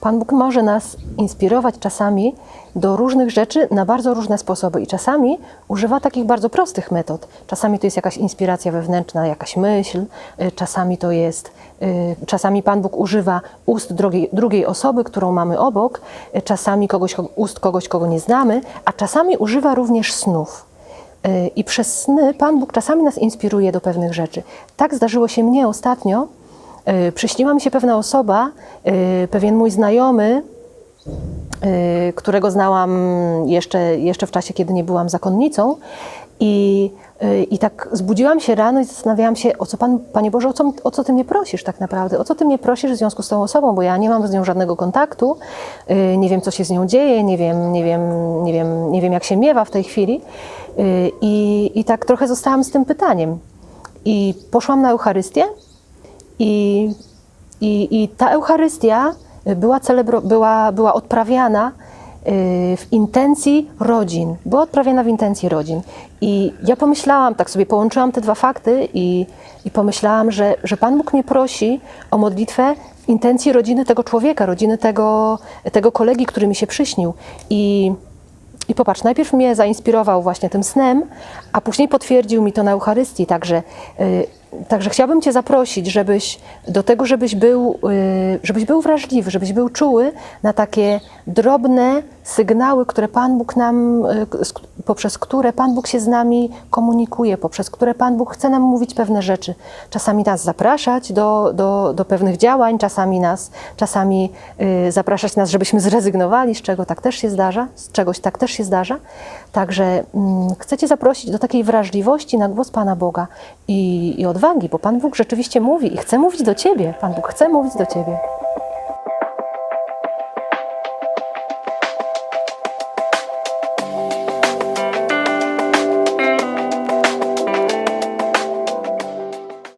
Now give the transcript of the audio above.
Pan Bóg może nas inspirować czasami do różnych rzeczy na bardzo różne sposoby i czasami używa takich bardzo prostych metod. Czasami to jest jakaś inspiracja wewnętrzna, jakaś myśl, y, czasami to jest, y, czasami Pan Bóg używa ust drugiej, drugiej osoby, którą mamy obok, y, czasami kogoś, kogo- ust kogoś, kogo nie znamy, a czasami używa również snów. I przez sny Pan Bóg czasami nas inspiruje do pewnych rzeczy. Tak zdarzyło się mnie ostatnio. Y, Przyśniła mi się pewna osoba, y, pewien mój znajomy, y, którego znałam jeszcze, jeszcze w czasie, kiedy nie byłam zakonnicą. I, I tak zbudziłam się rano i zastanawiałam się, o co Pan, Panie Boże, o co, o co Ty mnie prosisz tak naprawdę? O co Ty mnie prosisz w związku z tą osobą? Bo ja nie mam z nią żadnego kontaktu, nie wiem, co się z nią dzieje, nie wiem, nie wiem, nie wiem, nie wiem jak się miewa w tej chwili. I, I tak trochę zostałam z tym pytaniem. I poszłam na Eucharystię i, i, i ta Eucharystia była, celebro, była, była odprawiana y, w intencji rodzin. Była odprawiana w intencji rodzin. I ja pomyślałam, tak sobie połączyłam te dwa fakty i, i pomyślałam, że, że Pan Bóg mnie prosi o modlitwę w intencji rodziny tego człowieka, rodziny tego, tego kolegi, który mi się przyśnił. I i popatrz, najpierw mnie zainspirował właśnie tym snem, a później potwierdził mi to na Eucharystii. Także, y, także chciałabym Cię zaprosić, żebyś do tego, żebyś był, y, żebyś był wrażliwy, żebyś był czuły na takie drobne sygnały, które Pan Bóg nam, y, poprzez które Pan Bóg się z nami komunikuje, poprzez które Pan Bóg chce nam mówić pewne rzeczy. Czasami nas zapraszać do, do, do pewnych działań, czasami nas, czasami y, zapraszać nas, żebyśmy zrezygnowali, z czego tak też się zdarza, z czegoś tak też się zdarza. Także mm, chcę Cię zaprosić do takiej wrażliwości na głos Pana Boga i, i odwagi, bo Pan Bóg rzeczywiście mówi i chce mówić do Ciebie. Pan Bóg chce mówić do Ciebie.